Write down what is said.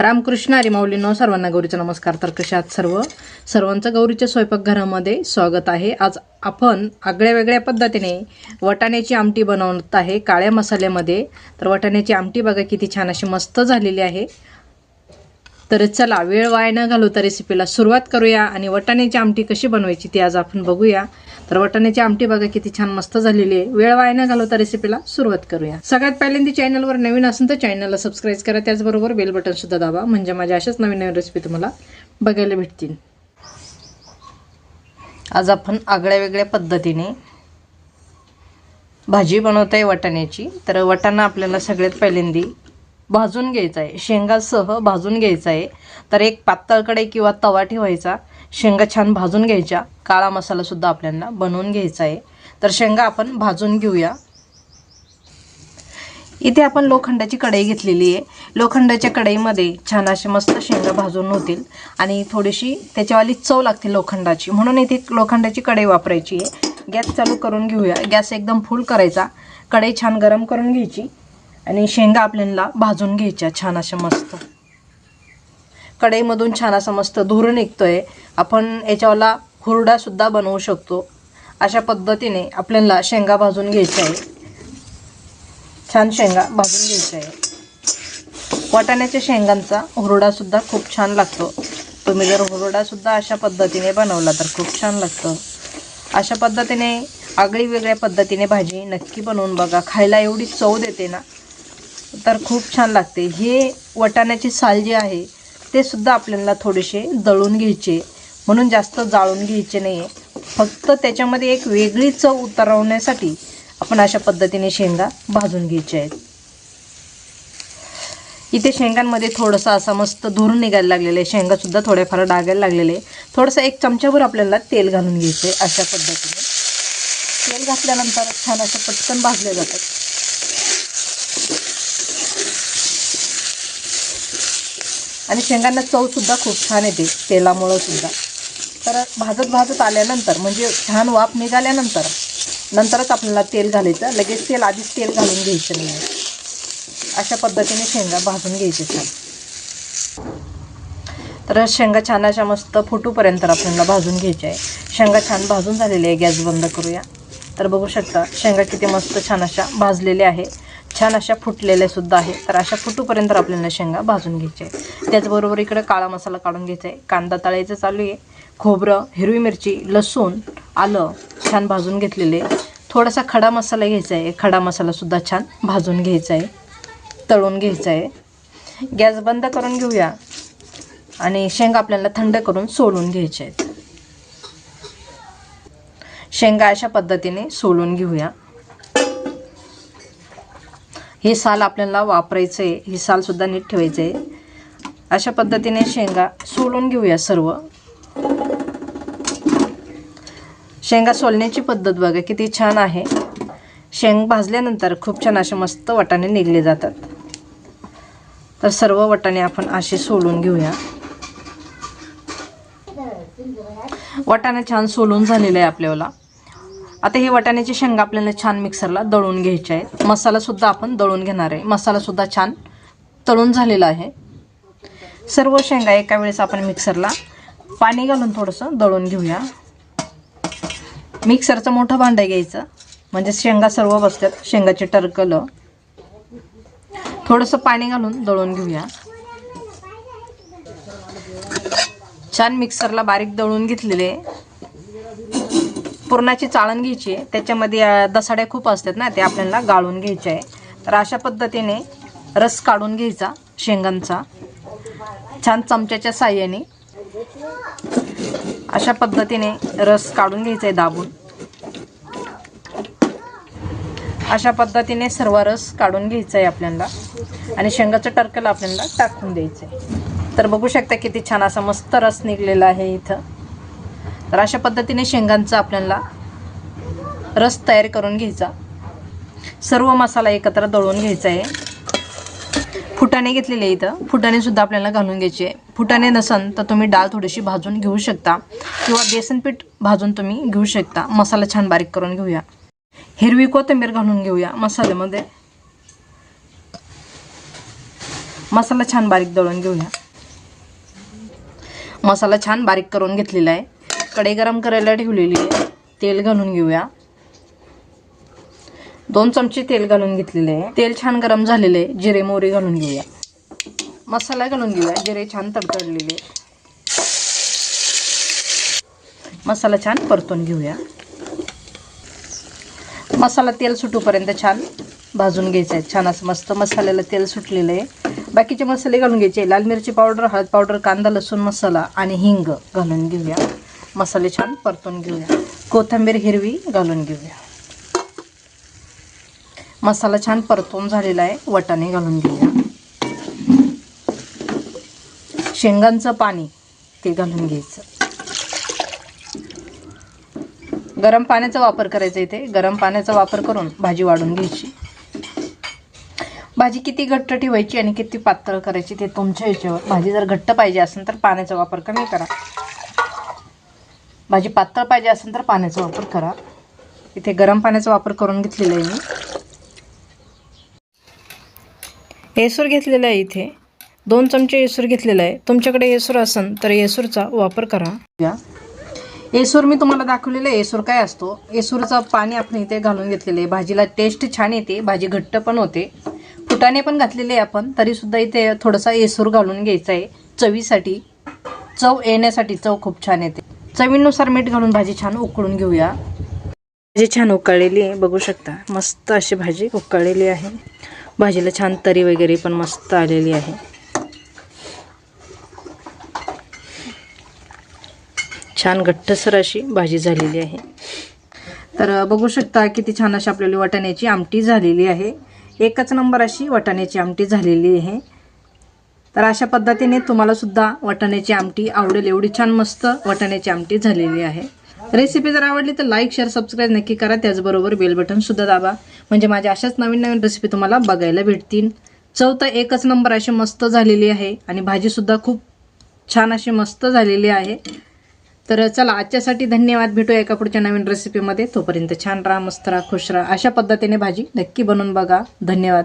रामकृष्ण हरी माऊलींनो सर्वांना गौरीचा नमस्कार. तर कशात सर्व? सर्वांचं गौरीच्या स्वयंपाकघरामध्ये स्वागत आहे. आज आपण आगळ्या वेगळ्या पद्धतीने वटाण्याची आमटी बनवत आहे काळ्या मसाल्यामध्ये. तर वटाण्याची आमटी बघा किती छान अशी मस्त झालेली आहे. तर चला वेळ वाया न घालवता रेसिपीला सुरुवात करूया आणि वटाण्याची आमटी कशी बनवायची ती आज आपण बघूया. तर वटाण्याची आमटी बघा किती छान मस्त झालेली आहे. वेळ वाया न घालवता रेसिपीला सुरुवात करूया. सगळ्यात पहिल्यांदा चॅनलवर नवीन असेल तर चॅनलला सबस्क्राईब करा. त्याचबरोबर बेल बटन सुद्धा दाबा. म्हणजे माझ्या अशाच नवीन नवीन रेसिपी तुम्हाला बघायला भेटतील. आज आपण आगळ्या वेगळ्या पद्धतीने भाजी बनवत आहे वाटाण्याची. तर वाटाणा आपल्याला सगळ्यात पहिल्यांदी भाजून घ्यायचा आहे शेंगासह भाजून घ्यायचा आहे तर एक पातळ कढई किंवा तवा ठेवायचा. शेंगा छान भाजून घ्यायच्या. काळा मसालासुद्धा आपल्याला बनवून घ्यायचा आहे तर शेंगा आपण भाजून घेऊया. इथे आपण लोखंडाची कढई घेतलेली आहे. लोखंडाच्या कढईमध्ये छान असे मस्त शेंगा भाजून होतील. आणि थोडीशी त्याच्यावाली चव लागते लोखंडाची. म्हणून इथे लोखंडाची कढई वापरायची आहे. गॅस चालू करून घेऊया. गॅस एकदम फुल करायचा. कढई छान गरम करून घ्यायची. आणि शेंगा आपल्याला भाजून घ्यायच्या छान अशा मस्त. कढईमधून छान असं मस्त धूर निघतोय. आपण याच्यावाला हुरडासुद्धा बनवू शकतो. अशा पद्धतीने आपल्याला शेंगा भाजून घ्यायच्या आहे छान शेंगा भाजून घ्यायच्या आहे वाटाण्याच्या शेंगांचा हुरडासुद्धा खूप छान लागतो. तुम्ही जर हुरडासुद्धा अशा पद्धतीने बनवला तर खूप छान लागतं. अशा पद्धतीने आगळी वेगळ्या पद्धतीने भाजी नक्की बनवून बघा. खायला एवढी चव देते ना. तर खूप छान लागते. हे वटाण्याची साल जी आहे ते सुद्धा आपल्याला थोडेसे दळून घ्यायचे. म्हणून जास्त जाळून घ्यायचे नाही आहे फक्त त्याच्यामध्ये एक वेगळी चव उतरवण्यासाठी आपण अशा पद्धतीने शेंगा भाजून घ्यायच्या आहेत. इथे शेंगांमध्ये थोडंसं असा मस्त धूर निघायला लागलेलं आहे. शेंगासुद्धा थोड्याफार डागायला लागलेले आहे थोडंसं एक चमच्याभर आपल्याला तेल घालून घ्यायचं आहे अशा पद्धतीने. तेल घातल्यानंतर छान असं पटकन भाजले जातात. आणि शेंगांना चवसुद्धा खूप छान येते तेलामुळं सुद्धा. तर भाजत भाजत आल्यानंतर म्हणजे छान वाफ निघाल्यानंतर नंतरच आपल्याला तेल घालायचं लगेच तेल आधीच तेल घालून घ्यायचं नाही. अशा पद्धतीने शेंगा भाजून घ्यायचे छान. तर शेंगा छान अशा मस्त फुटूपर्यंत आपल्याला भाजून घ्यायच्या आहे. शेंगा छान भाजून झालेली आहे गॅस बंद करूया. तर बघू शकता शेंगा किती मस्त छान अशा भाजलेल्या आहे. छान अशा फुटलेल्या सुद्धा आहे तर अशा फुटूपर्यंत आपल्याला शेंगा भाजून घ्यायच्या आहे त्याचबरोबर इकडे काळा मसाला काढून घ्यायचा आहे. कांदा तळायचं चालू आहे. खोबरं हिरवी मिरची लसूण आलं छान भाजून घेतलेले थोडासा खडा मसाला घ्यायचा आहे. खडा मसालासुद्धा छान भाजून घ्यायचा आहे. तळून घ्यायचा आहे. गॅस बंद करून घेऊया. आणि शेंगा आपल्याला थंड करून सोलून घ्यायचे आहेत. शेंगा अशा पद्धतीने सोलून घेऊया. ही साल आपल्याला वापरायचं आहे ही सालसुद्धा नीट ठेवायचं आहे अशा पद्धतीने शेंगा सोलून घेऊया सर्व. शेंगा सोलण्याची पद्धत बघा किती छान आहे. शेंग भाजल्यानंतर खूप छान असे मस्त वाटाणे निघले जातात. तर सर्व वाटाणे आपण असे सोलून घेऊया. वाटाणे छान सोलून झालेलं आहे आपल्याला. आता हे वाटाण्याची शेंगा आपल्याला छान मिक्सरला दळून घ्यायचे आहेत. मसालासुद्धा आपण दळून घेणार आहे. मसालासुद्धा छान तळून झालेला आहे. सर्व शेंगा एका वेळेस आपण मिक्सरला पाणी घालून थोडंसं दळून घेऊया. मिक्सरचं मोठं भांडं घ्यायचं. म्हणजे शेंगा सर्व बसतात. शेंगाचे टरकलं थोडंसं पाणी घालून दळून घेऊया. छान मिक्सरला बारीक दळून घेतलेले. पुरणाची चाळण घ्यायची आहे. त्याच्यामध्ये दसाड्या खूप असतात ना ते आपल्याला गाळून घ्यायचे आहे. तर अशा पद्धतीने रस काढून घ्यायचा शेंगांचा. छान चमच्याच्या साह्याने. अशा पद्धतीने रस काढून घ्यायचा आहे दाबून. अशा पद्धतीने सर्व रस काढून घ्यायचा आहे आपल्याला. आणि शेंगाचं टर्कल आपल्याला टाकून द्यायचं आहे. तर बघू शकता किती छान असा मस्त रस निघलेला आहे इथं. तर अशा पद्धतीने शेंगांचा आपल्याला रस तयार करून घ्यायचा. सर्व मसाला एकत्र दळून घ्यायचा आहे फुटाणे घेतलेले इथं फुटाणेसुद्धा आपल्याला घालून घ्यायचे. फुटाणे नसन तर तुम्ही डाळ थोडीशी भाजून घेऊ शकता. किंवा बेसन पीठ भाजून तुम्ही घेऊ शकता. मसाला छान बारीक करून घेऊया. हिरवी कोथिंबीर घालून घेऊया मसाल्यामध्ये. मसाला छान बारीक दळून घेऊया. मसाला छान बारीक करून घेतलेला आहे कढई गरम करायला ठेवलेली आहे. तेल घालून घेऊया. दोन चमचे तेल घालून घेतलेले. आहे तेल छान गरम झालेले. आहे जिरे मोहरी घालून घेऊया. मसाला घालून घेऊया. जिरे छान तडतडलेले. मसाला छान परतून घेऊया. मसाला तेल सुटूपर्यंत छान भाजून घ्यायचं आहे छान असं मस्त मसाल्याला तेल सुटलेलं आहे बाकीचे मसाले घालून घ्यायचे. लाल मिरची पावडर हळद पावडर कांदा लसूण मसाला आणि हिंग घालून घेऊया. मसाले छान परतून घेऊया. कोथिंबीर हिरवी घालून घेऊया. मसाला छान परतून झालेला आहे. वटाणे घालून घेऊया. शेंगांचं पाणी ते घालून घ्यायचं. गरम पाण्याचा वापर करायचा इथे. गरम पाण्याचा वापर करून भाजी वाढून घ्यायची. भाजी किती घट्ट ठेवायची आणि किती पातळ करायची ते तुमच्या ह्याच्यावर भाजी जर घट्ट पाहिजे असेल तर पाण्याचा वापर कमी करा. भाजी पातळ पाहिजे असेल तर पाण्याचा वापर करा. इथे गरम पाण्याचा वापर करून घेतलेला आहे मी. येसूर घेतलेला आहे इथे. दोन चमचे येसूर घेतलेला आहे. तुमच्याकडे येसूर असेल तर येसूरचा वापर करा. येसूर मी तुम्हाला दाखवलेलं आहे. येसूर काय असतो? येसूरचं पाणी आपण इथे घालून घेतलेलं आहे. भाजीला टेस्ट छान येते. भाजी घट्ट पण होते. फुटाणे पण घातलेले आहे आपण. तरीसुद्धा इथे थोडासा येसूर घालून घ्यायचा आहे. चवीसाठी. चव येण्यासाठी चव खूप छान येते. चवीनुसार मीठ घालून भाजी छान उकळून घेऊया. भाजी छान उकळलेली आहे. बघू शकता. मस्त अशी भाजी उकळलेली आहे. भाजीला छान तरी वगैरे पण मस्त आलेली आहे. छान घट्टसर अशी भाजी झालेली आहे. तर बघू शकता किती छान अशी आपल्याला वाटाण्याची आमटी झालेली आहे. एकच नंबर अशी वाटाण्याची आमटी झालेली आहे. तर अशा पद्धतीने तुम्हाला सुद्धा वाटाण्याची आमटी आवडेल एवढी छान मस्त वाटाण्याची आमटी झालेली आहे. रेसिपी जर आवडली तर लाईक शेअर सबस्क्राईब नक्की करा. त्याचबरोबर बेल बटन सुद्धा दाबा. म्हणजे माझ्या अशाच नवीन नवीन रेसिपी तुम्हाला बघायला भेटतील. चव तर एकच नंबर अशी मस्त झालेली आहे. आणि भाजीसुद्धा खूप छान अशी मस्त झालेली आहे. तर चला आजच्यासाठी धन्यवाद. भेटूया एका पुढच्या नवीन रेसिपीमध्ये तोपर्यंत छान राहा मस्त राहा खुश राहा. अशा पद्धतीने भाजी नक्की बनवून बघा. धन्यवाद.